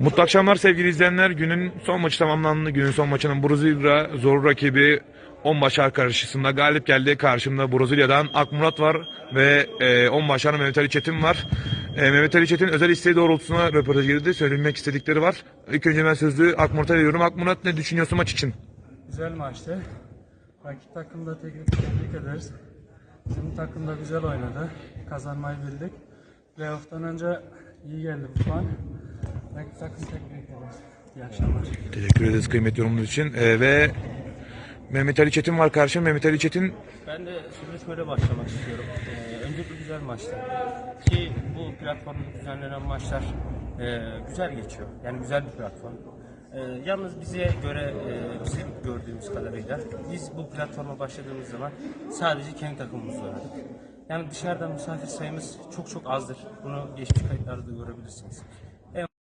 Mutlu akşamlar sevgili izleyenler. Günün son maçı tamamlandı. Günün son maçının Brezilya zor rakibi 10 başar karşısında galip geldi. Karşımda Brezilya'dan Akmurat var ve e, 10 başar Mehmet Ali Çetin var. E, Mehmet Ali Çetin özel isteği doğrultusuna röportaj girdi. Söylemek istedikleri var. İlk önce ben sözlüğü Akmurat'a veriyorum. Akmurat ne düşünüyorsun maç için? Güzel maçtı. Rakip takımda teknik tebrik ederiz. Bizim takım da güzel oynadı. Kazanmayı bildik. Playoff'tan önce iyi geldi bu puan. Tebrik ederiz. İyi akşamlar. Teşekkür ederiz kıymetli yorumunuz için. E, ve Mehmet Ali Çetin var karşımda. Mehmet Ali Çetin Ben de sürpriz böyle başlamak istiyorum. Ee, öncelikle güzel maçtı. Ki bu platformda düzenlenen maçlar e, güzel geçiyor. Yani güzel bir platform. Ee, yalnız bize göre, e, bizim gördüğümüz kadarıyla biz bu platforma başladığımız zaman sadece kendi takımımızla oynadık. Yani dışarıdan misafir sayımız çok çok azdır. Bunu geçmiş kayıtlarda da görebilirsiniz.